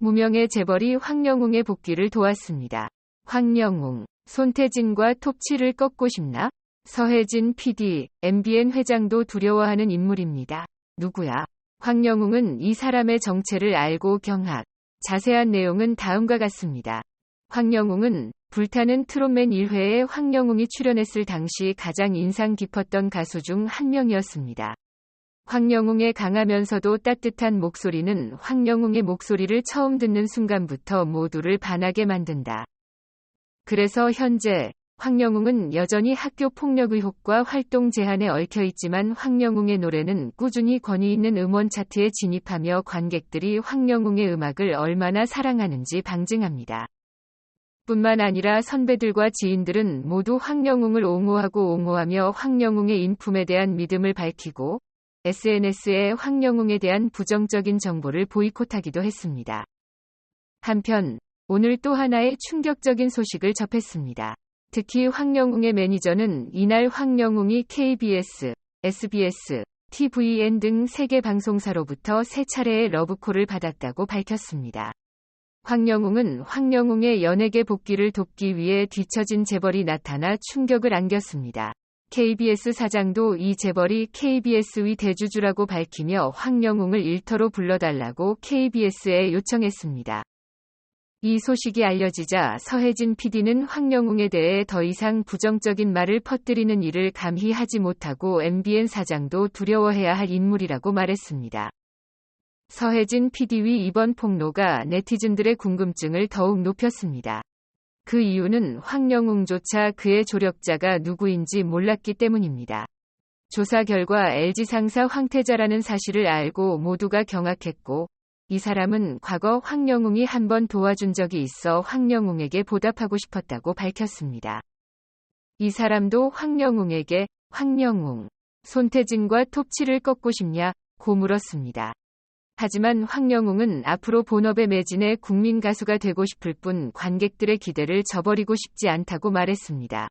무명의 재벌이 황영웅의 복귀를 도왔습니다. 황영웅, 손태진과 톱치를 꺾고 싶나? 서혜진 PD, MBN 회장도 두려워하는 인물입니다. 누구야? 황영웅은 이 사람의 정체를 알고 경악. 자세한 내용은 다음과 같습니다. 황영웅은 불타는 트롯맨 1회에 황영웅이 출연했을 당시 가장 인상 깊었던 가수 중 한 명이었습니다. 황영웅의 강하면서도 따뜻한 목소리는 황영웅의 목소리를 처음 듣는 순간부터 모두를 반하게 만든다. 그래서 현재 황영웅은 여전히 학교 폭력 의혹과 활동 제한에 얽혀 있지만 황영웅의 노래는 꾸준히 권위 있는 음원 차트에 진입하며 관객들이 황영웅의 음악을 얼마나 사랑하는지 방증합니다. 뿐만 아니라 선배들과 지인들은 모두 황영웅을 옹호하고 옹호하며 황영웅의 인품에 대한 믿음을 밝히고 SNS에 황영웅에 대한 부정적인 정보를 보이콧하기도 했습니다. 한편 오늘 또 하나의 충격적인 소식을 접했습니다. 특히 황영웅의 매니저는 이날 황영웅이 KBS, SBS, TVN 등 세계 방송사로부터 세 차례의 러브콜을 받았다고 밝혔습니다. 황영웅은 황영웅의 연예계 복귀를 돕기 위해 뒤처진 재벌이 나타나 충격을 안겼습니다. KBS 사장도 이 재벌이 KBS 위 대주주라고 밝히며 황영웅을 일터로 불러달라고 KBS에 요청했습니다. 이 소식이 알려지자 서혜진 PD는 황영웅에 대해 더 이상 부정적인 말을 퍼뜨리는 일을 감히 하지 못하고 MBN 사장도 두려워해야 할 인물이라고 말했습니다. 서혜진 PD 위 이번 폭로가 네티즌들의 궁금증을 더욱 높였습니다. 그 이유는 황영웅조차 그의 조력자가 누구인지 몰랐기 때문입니다. 조사 결과 LG 상사 황태자라는 사실을 알고 모두가 경악했고, 이 사람은 과거 황영웅이 한 번 도와준 적이 있어 황영웅에게 보답하고 싶었다고 밝혔습니다. 이 사람도 황영웅에게 황영웅, 손태진과 톱치를 꺾고 싶냐, 고 물었습니다. 하지만 황영웅은 앞으로 본업에 매진해 국민 가수가 되고 싶을 뿐 관객들의 기대를 저버리고 싶지 않다고 말했습니다.